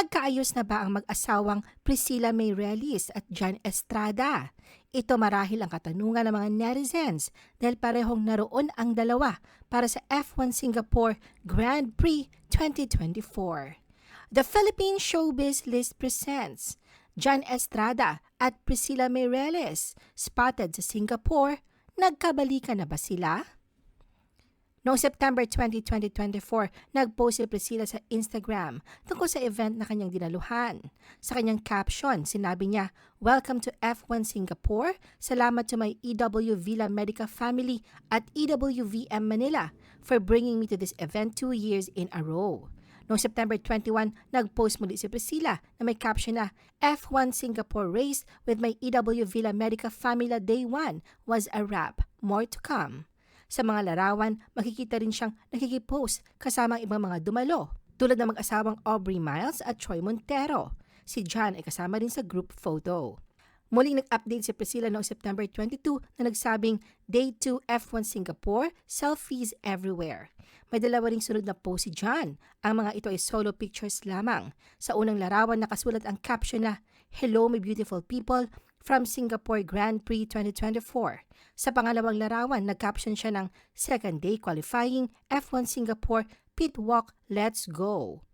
Nagkaayos na ba ang mag-asawang Priscilla May Relis at John Estrada? Ito marahil ang katanungan ng mga netizens dahil parehong naroon ang dalawa para sa F1 Singapore Grand Prix 2024. The Philippine Showbiz List presents John Estrada at Priscilla May Relis spotted sa Singapore. Nagkabalikan na ba sila? Noong September 20, 2024, nag-post si Priscilla sa Instagram tungkol sa event na kanyang dinaluhan. Sa kanyang caption, sinabi niya, Welcome to F1 Singapore. Salamat to my EW Villa Medica family at EWVM Manila for bringing me to this event two years in a row. Noong September 21, nag-post muli si Priscilla na may caption na F1 Singapore race with my EW Villa Medica Family Day 1 was a wrap. More to come. Sa mga larawan, makikita rin siyang nakikipost kasama ang ibang mga dumalo, tulad ng mag-asawang Aubrey Miles at Troy Montero. Si John ay kasama rin sa group photo. Muling nag-update si Priscilla noong September 22 na nagsabing Day 2 F1 Singapore, selfies everywhere. May dalawa ring sunod na post si John. Ang mga ito ay solo pictures lamang. Sa unang larawan nakasulat ang caption na Hello my beautiful people from Singapore Grand Prix 2024. Sa pangalawang larawan, nag-caption siya ng Second Day Qualifying F1 Singapore Pit Walk Let's Go.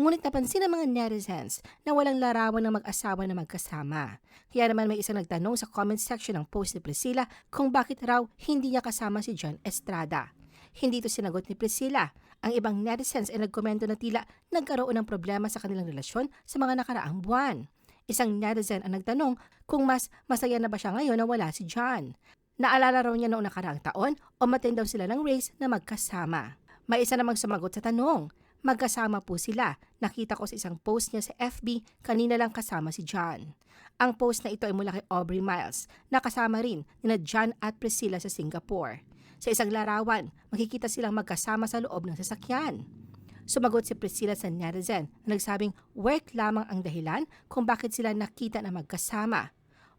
Ngunit napansin ng mga netizens na walang larawan ng mag-asawa na magkasama. Kaya naman may isang nagtanong sa comment section ng post ni Priscilla kung bakit raw hindi niya kasama si John Estrada. Hindi ito sinagot ni Priscilla. Ang ibang netizens ay nagkomento na tila nagkaroon ng problema sa kanilang relasyon sa mga nakaraang buwan. Isang netizen ang nagtanong kung mas masaya na ba siya ngayon na wala si John. Naalala raw niya noong nakaraang taon o matin daw sila ng race na magkasama. May isa namang sumagot sa tanong. Magkasama po sila. Nakita ko sa isang post niya sa FB, kanina lang kasama si John. Ang post na ito ay mula kay Aubrey Miles, na kasama rin nina John at Priscilla sa Singapore. Sa isang larawan, makikita silang magkasama sa loob ng sasakyan. Sumagot si Priscilla sa netizen na nagsabing work lamang ang dahilan kung bakit sila nakita na magkasama.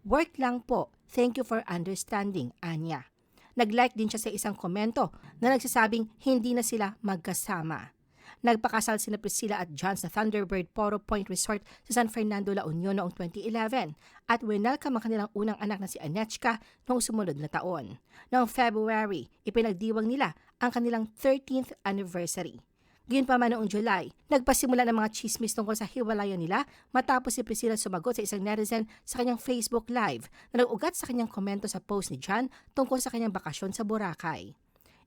Work lang po. Thank you for understanding, Anya. Nag-like din siya sa isang komento na nagsasabing hindi na sila magkasama. Nagpakasal sina Priscilla at John sa Thunderbird Poro Point Resort sa San Fernando, La Union noong 2011 at winelcome ang kanilang unang anak na si Anechka noong sumunod na taon. Noong February, ipinagdiwang nila ang kanilang 13th anniversary. Gayun pa man noong July, nagpasimula ng mga chismis tungkol sa hiwalayan nila matapos si Priscilla sumagot sa isang netizen sa kanyang Facebook Live na nag-ugat sa kanyang komento sa post ni John tungkol sa kanyang bakasyon sa Boracay.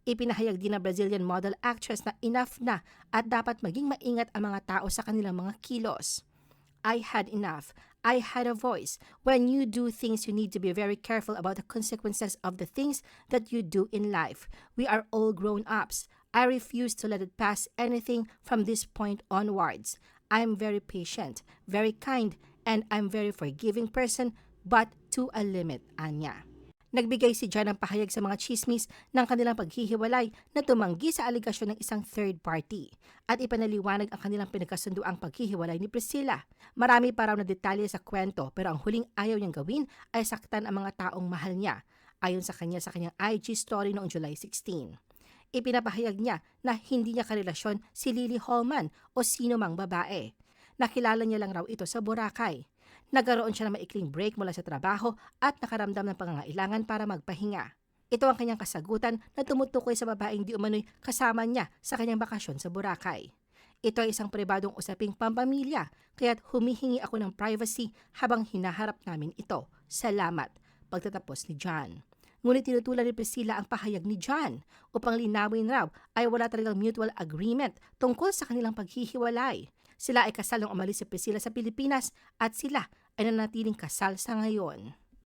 Ipinahayag din ng Brazilian model actress na enough na at dapat maging maingat ang mga tao sa kanilang mga kilos. I had enough. I had a voice. When you do things, you need to be very careful about the consequences of the things that you do in life. We are all grown ups. I refuse to let it pass anything from this point onwards. I'm very patient, very kind, and I'm very forgiving person, but to a limit, Anya. Nagbigay si John ng pahayag sa mga chismis ng kanilang paghihiwalay na tumanggi sa aligasyon ng isang third party at ipanaliwanag ang kanilang pinagkasunduang paghihiwalay ni Priscilla. Marami pa raw na detalye sa kwento pero ang huling ayaw niyang gawin ay saktan ang mga taong mahal niya ayon sa kanya sa kanyang IG story noong July 16. Ipinapahayag niya na hindi niya karelasyon si Lily Holman o sino mang babae. Nakilala niya lang raw ito sa Boracay. Nagkaroon siya ng maikling break mula sa trabaho at nakaramdam ng pangangailangan para magpahinga. Ito ang kanyang kasagutan na tumutukoy sa babaeng di umano'y kasama niya sa kanyang bakasyon sa Boracay. Ito ay isang pribadong usaping pampamilya, kaya't humihingi ako ng privacy habang hinaharap namin ito. Salamat. Pagtatapos ni John. Ngunit tinutulan ni Priscilla ang pahayag ni John upang linawin raw ay wala talagang mutual agreement tungkol sa kanilang paghihiwalay. Sila ay kasal nung umalis si Priscilla sa Pilipinas at sila ay nanatiling kasal sa ngayon.